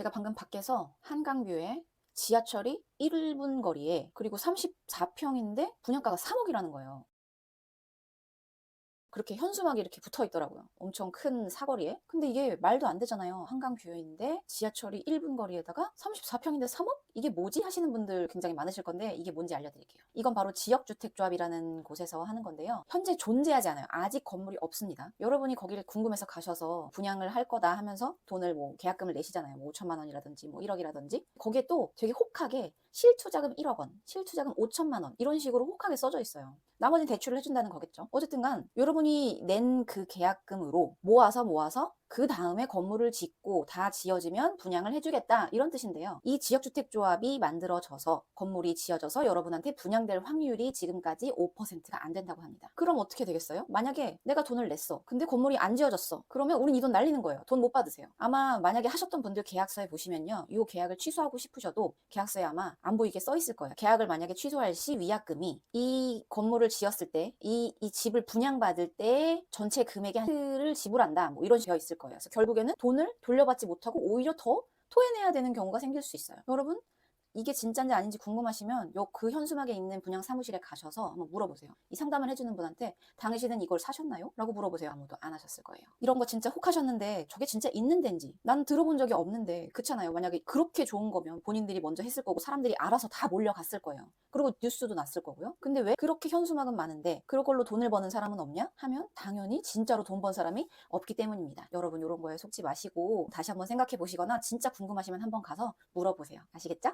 제가 방금 밖에서 한강뷰에 지하철이 1분 거리에 그리고 34평인데 분양가가 3억이라는 거예요. 그렇게 현수막이 이렇게 붙어 있더라고요. 엄청 큰 사거리에. 근데 이게 말도 안 되잖아요. 한강 뷰인데 지하철이 1분 거리에다가 34평인데 3억? 이게 뭐지? 하시는 분들 굉장히 많으실 건데 이게 뭔지 알려드릴게요. 이건 바로 지역주택조합이라는 곳에서 하는 건데요. 현재 존재하지 않아요. 아직 건물이 없습니다. 여러분이 거기를 궁금해서 가셔서 분양을 할 거다 하면서 돈을 뭐 계약금을 내시잖아요. 뭐 5천만 원이라든지 뭐 1억이라든지 거기에 또 되게 혹하게 실투자금 1억 원, 실투자금 5천만 원 이런 식으로 혹하게 써져 있어요. 나머지는 대출을 해준다는 거겠죠. 어쨌든 간 여러분 이 낸 그 계약금으로 모아서 모아서 그 다음에 건물을 짓고 다 지어지면 분양을 해주겠다 이런 뜻인데요. 이 지역주택조합이 만들어져서 건물이 지어져서 여러분한테 분양될 확률이 지금까지 5%가 안 된다고 합니다. 그럼 어떻게 되겠어요? 만약에 내가 돈을 냈어. 근데 건물이 안 지어졌어. 그러면 우린 이 돈 날리는 거예요. 돈 못 받으세요. 아마 만약에 하셨던 분들 계약서에 보시면요. 이 계약을 취소하고 싶으셔도 계약서에 아마 안 보이게 써 있을 거예요. 계약을 만약에 취소할 시 위약금이 이 건물을 지었을 때, 이, 이 집을 분양받을 때 전체 금액의 한을 지불한다. 뭐 이런 식으로 있을 거예요. 그래서 결국에는 돈을 돌려받지 못하고 오히려 더 토해내야 되는 경우가 생길 수 있어요. 여러분, 이게 진짜인지 아닌지 궁금하시면 요 그 현수막에 있는 분양 사무실에 가셔서 한번 물어보세요. 이 상담을 해주는 분한테 당신은 이걸 사셨나요? 라고 물어보세요. 아무도 안 하셨을 거예요. 이런 거 진짜 혹하셨는데 저게 진짜 있는 데인지 난 들어본 적이 없는데 그렇잖아요. 만약에 그렇게 좋은 거면 본인들이 먼저 했을 거고 사람들이 알아서 다 몰려갔을 거예요. 그리고 뉴스도 났을 거고요. 근데 왜 그렇게 현수막은 많은데 그걸로 돈을 버는 사람은 없냐? 하면 당연히 진짜로 돈 번 사람이 없기 때문입니다. 여러분 이런 거에 속지 마시고 다시 한번 생각해 보시거나 진짜 궁금하시면 한번 가서 물어보세요. 아시겠죠?